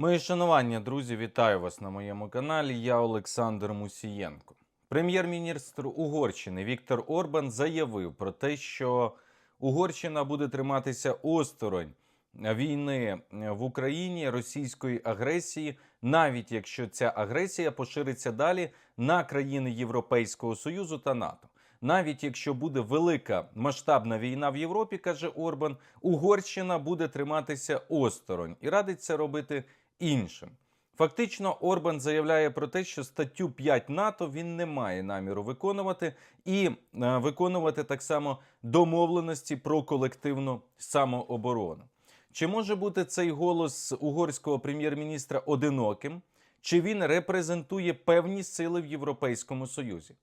Мої шанування, друзі, вітаю вас на моєму каналі. Я Олександр Мусієнко. Прем'єр-міністр Угорщини Віктор Орбан заявив про те, що Угорщина буде триматися осторонь війни в Україні російської агресії, навіть якщо ця агресія пошириться далі на країни Європейського Союзу та НАТО. Навіть якщо буде велика масштабна війна в Європі, каже Орбан, Угорщина буде триматися осторонь і радить це робити іншим. Фактично, Орбан заявляє про те, що статтю 5 НАТО він не має наміру виконувати і е, виконувати так само домовленості про колективну самооборону. Чи може бути цей голос угорського прем'єр-міністра одиноким, чи він репрезентує певні сили в Європейському Союзі?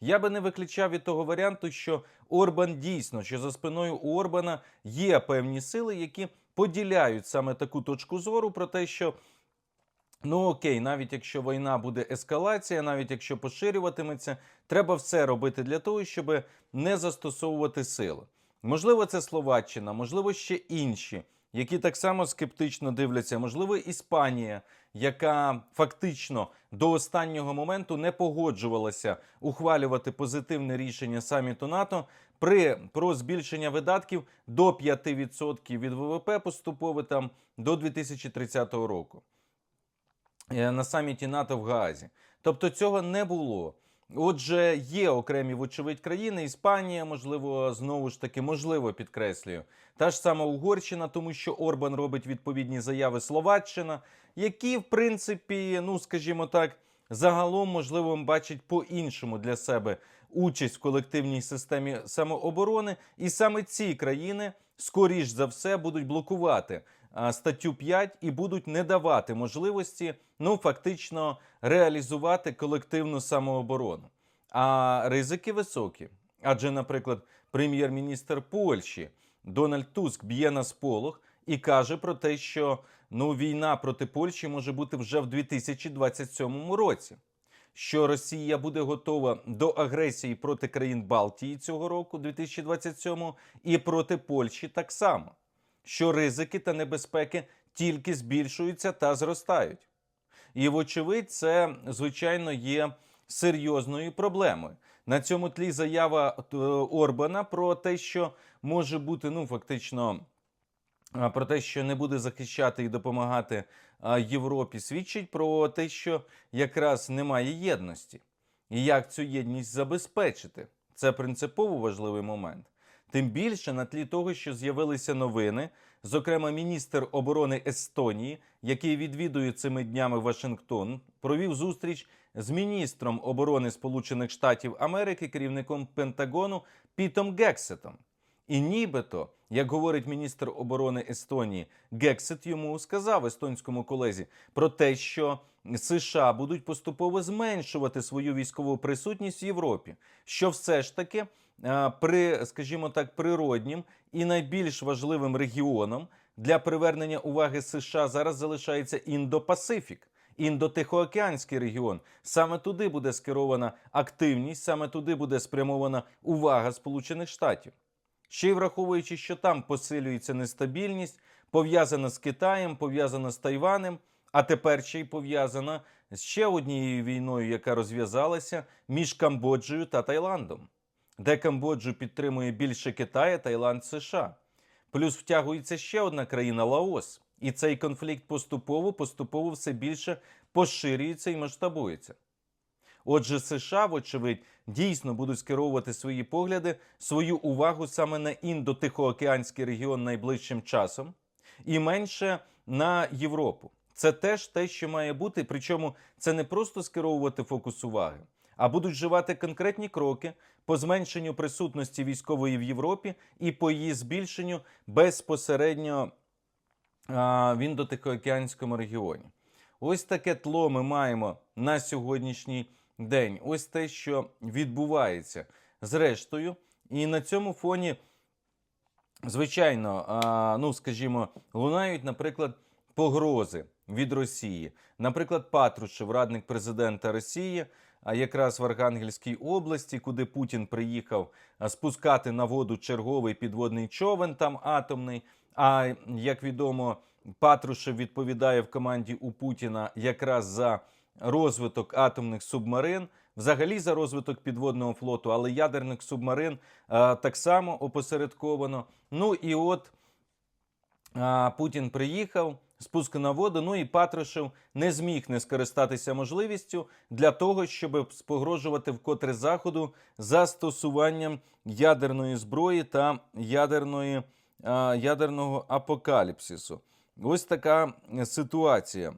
Я би не виключав від того варіанту, що Орбан дійсно, що за спиною у Орбана є певні сили, які поділяють саме таку точку зору про те, що ну окей, навіть якщо війна буде ескалація, навіть якщо поширюватиметься, треба все робити для того, щоб не застосовувати сили. Можливо, це Словаччина, можливо, ще інші, які так само скептично дивляться, можливо, Іспанія, яка фактично до останнього моменту не погоджувалася ухвалювати позитивне рішення саміту НАТО при про збільшення видатків до 5% від ВВП поступово там до 2030 року е, на саміті НАТО в Гаазі. Тобто цього не було. Отже, є окремі, вочевидь, країни, Іспанія, можливо, знову ж таки, можливо, підкреслюю. Та ж сама Угорщина, тому що Орбан робить відповідні заяви Словаччина, які, в принципі, ну скажімо так, загалом, можливо, бачать по-іншому для себе участь в колективній системі самооборони, і саме ці країни, скоріш за все, будуть блокувати статтю 5 і будуть не давати можливості, ну фактично, реалізувати колективну самооборону. А ризики високі. Адже, наприклад, прем'єр-міністр Польщі Дональд Туск б'є на сполох і каже про те, що ну війна проти Польщі може бути вже в 2027 році. Що Росія буде готова до агресії проти країн Балтії цього року, 2027, і проти Польщі так само. Що ризики та небезпеки тільки збільшуються та зростають. І, вочевидь, це звичайно є серйозною проблемою. На цьому тлі заява е, Орбана про те, що може бути ну фактично про те, що не буде захищати і допомагати Європі, свідчить про те, що якраз немає єдності. І як цю єдність забезпечити? Це принципово важливий момент. Тим більше на тлі того, що з'явилися новини, зокрема, міністр оборони Естонії, який відвідує цими днями Вашингтон, провів зустріч з міністром оборони Сполучених Штатів Америки, керівником Пентагону Пітом Гексетом. І нібито, як говорить міністр оборони Естонії, Гексет йому сказав естонському колезі про те, що США будуть поступово зменшувати свою військову присутність в Європі, що все ж таки при, скажімо так, природнім і найбільш важливим регіоном для привернення уваги США зараз залишається Індо-Пасифік. Індотихоокеанський регіон саме туди буде скерована активність, саме туди буде спрямована увага Сполучених Штатів. Ще й враховуючи, що там посилюється нестабільність, пов'язана з Китаєм, пов'язана з Тайванем, а тепер ще й пов'язана з ще однією війною, яка розв'язалася між Камбоджею та Таїландом, де Камбоджу підтримує більше Китая, Таїланд, США. Плюс втягується ще одна країна Лаос, і цей конфлікт поступово поступово все більше поширюється і масштабується. Отже, США, вочевидь, дійсно будуть скеровувати свої погляди, свою увагу саме на індотихоокеанський регіон найближчим часом, і менше на Європу. Це теж те, що має бути. Причому це не просто скеровувати фокус уваги, а будуть вживати конкретні кроки по зменшенню присутності військової в Європі і по її збільшенню безпосередньо а, в індотихоокеанському регіоні. Ось таке тло ми маємо на сьогоднішній день. Ось те, що відбувається зрештою. І на цьому фоні, звичайно, ну скажімо, лунають, наприклад, погрози від Росії. Наприклад, Патрушев, радник президента Росії, а якраз в Архангельській області, куди Путін приїхав спускати на воду черговий підводний човен, там атомний. А як відомо, Патрушев відповідає в команді у Путіна якраз за розвиток атомних субмарин, взагалі за розвиток підводного флоту, але ядерних субмарин е, так само опосередковано. Ну і от а, Путін приїхав, спуск на воду. Ну і Патрушев не зміг не скористатися можливістю для того, щоб спогрожувати вкотре заходу застосуванням ядерної зброї та ядерної, а, ядерного апокаліпсису. Ось така е, ситуація.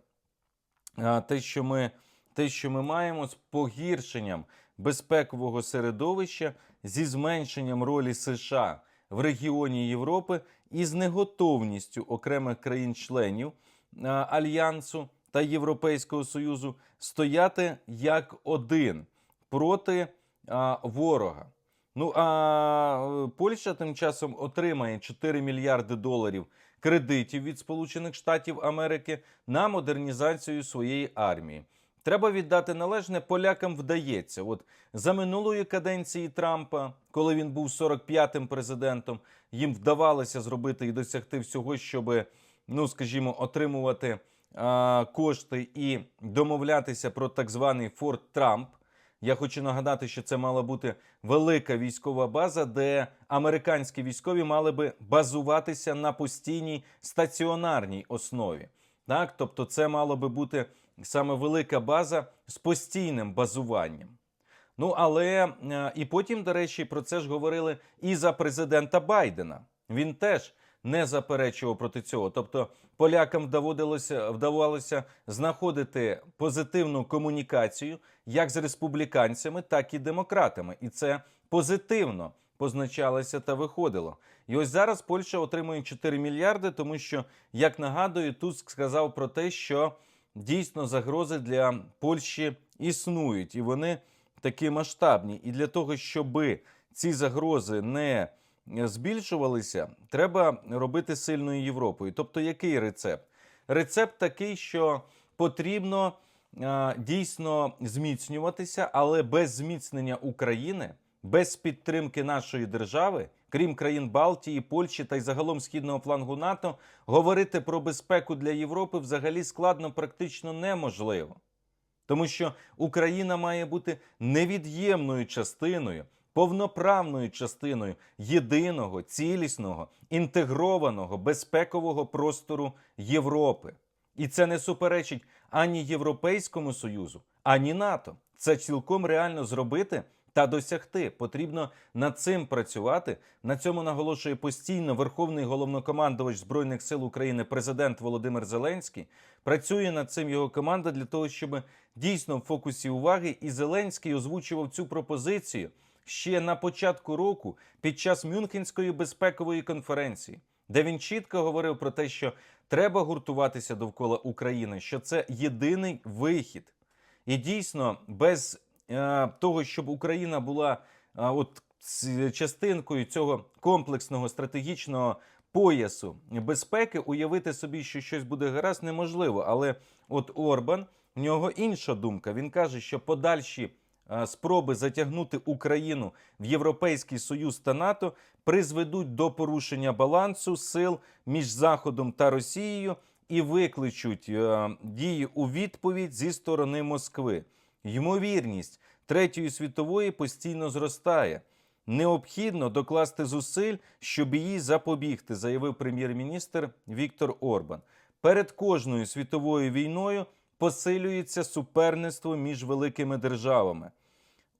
Те, що ми, те, що ми маємо з погіршенням безпекового середовища, зі зменшенням ролі США в регіоні Європи і з неготовністю окремих країн-членів Альянсу та Європейського Союзу стояти як один проти ворога. Ну а Польща тим часом отримає 4 мільярди доларів кредитів від Сполучених Штатів Америки на модернізацію своєї армії. Треба віддати належне, полякам вдається. От за минулої каденції Трампа, коли він був 45-м президентом, їм вдавалося зробити і досягти всього, щоб, ну скажімо, отримувати а, кошти і домовлятися про так званий Форт Трамп. Я хочу нагадати, що це мала бути велика військова база, де американські військові мали би базуватися на постійній стаціонарній основі. Так, тобто, це мало би бути саме велика база з постійним базуванням. Ну але е, і потім, до речі, про це ж говорили і за президента Байдена. Він теж не заперечував проти цього. Тобто полякам вдавалося, вдавалося знаходити позитивну комунікацію як з республіканцями, так і демократами, і це позитивно позначалося та виходило. І ось зараз Польща отримує 4 мільярди, тому що, як нагадую, Туск сказав про те, що дійсно загрози для Польщі існують, і вони такі масштабні. І для того, щоб ці загрози не збільшувалися, треба робити сильною Європою. Тобто, який рецепт? Рецепт такий, що потрібно е, дійсно зміцнюватися, але без зміцнення України, без підтримки нашої держави, крім країн Балтії, Польщі та й загалом східного флангу НАТО, говорити про безпеку для Європи взагалі складно, практично неможливо. Тому що Україна має бути невід'ємною частиною, повноправною частиною єдиного, цілісного, інтегрованого безпекового простору Європи. І це не суперечить ані Європейському Союзу, ані НАТО. Це цілком реально зробити та досягти. Потрібно над цим працювати. На цьому наголошує постійно Верховний головнокомандувач Збройних сил України, президент Володимир Зеленський. Працює над цим його команда для того, щоб дійсно в фокусі уваги і Зеленський озвучував цю пропозицію ще на початку року під час Мюнхенської безпекової конференції, де він чітко говорив про те, що треба гуртуватися довкола України, що це єдиний вихід. І дійсно, без е, того, щоб Україна була е, от частинкою цього комплексного стратегічного поясу безпеки, уявити собі, що щось буде гаразд, неможливо. Але от Орбан в нього інша думка. Він каже, що подальші спроби затягнути Україну в Європейський Союз та НАТО призведуть до порушення балансу сил між Заходом та Росією і викличуть е, дії у відповідь зі сторони Москви. Ймовірність Третьої світової постійно зростає. Необхідно докласти зусиль, щоб її запобігти, заявив прем'єр-міністр Віктор Орбан. Перед кожною світовою війною посилюється суперництво між великими державами,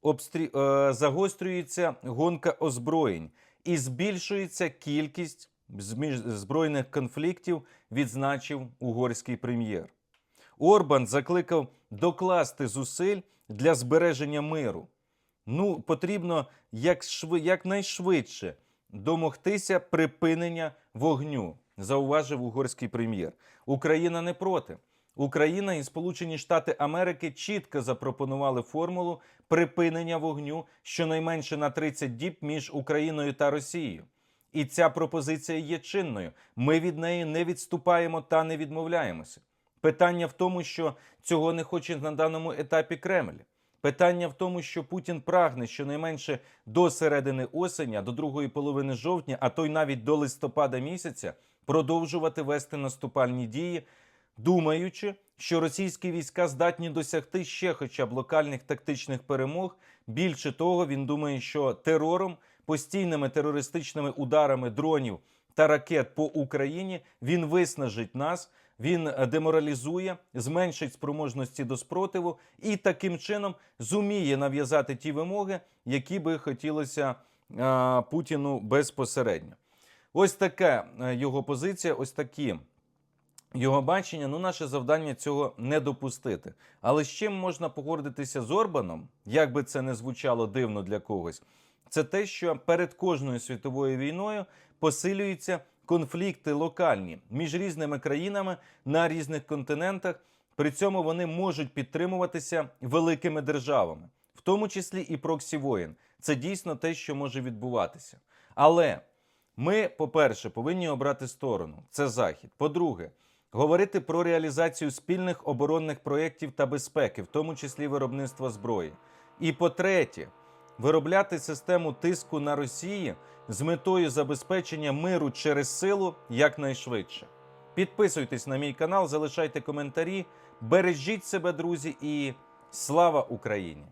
Обстрі... е, загострюється гонка озброєнь і збільшується кількість збройних конфліктів, відзначив угорський прем'єр. Орбан закликав докласти зусиль для збереження миру. Ну, потрібно як шви, якнайшвидше домогтися припинення вогню, зауважив угорський прем'єр. Україна не проти. Україна і Сполучені Штати Америки чітко запропонували формулу припинення вогню щонайменше на 30 діб між Україною та Росією. І ця пропозиція є чинною. Ми від неї не відступаємо та не відмовляємося. Питання в тому, що цього не хоче на даному етапі Кремль. Питання в тому, що Путін прагне щонайменше до середини осені, до другої половини жовтня, а то й навіть до листопада місяця продовжувати вести наступальні дії, думаючи, що російські війська здатні досягти ще хоча б локальних тактичних перемог. Більше того, він думає, що терором, постійними терористичними ударами дронів та ракет по Україні він виснажить нас. Він е, деморалізує, зменшить спроможності до спротиву і таким чином зуміє нав'язати ті вимоги, які би хотілося е, Путіну безпосередньо. Ось така е, його позиція, ось такі його бачення. Ну, наше завдання цього не допустити. Але з чим можна погодитися з Орбаном, як би це не звучало дивно для когось, це те, що перед кожною світовою війною посилюються конфлікти локальні між різними країнами на різних континентах. При цьому вони можуть підтримуватися великими державами, в тому числі і проксі воєн. Це дійсно те, що може відбуватися. Але ми, по-перше, повинні обрати сторону. Це захід. По-друге, говорити про реалізацію спільних оборонних проєктів та безпеки, в тому числі виробництва зброї. І по-третє, виробляти систему тиску на Росії з метою забезпечення миру через силу якнайшвидше. Підписуйтесь на мій канал, залишайте коментарі, бережіть себе, друзі, і слава Україні!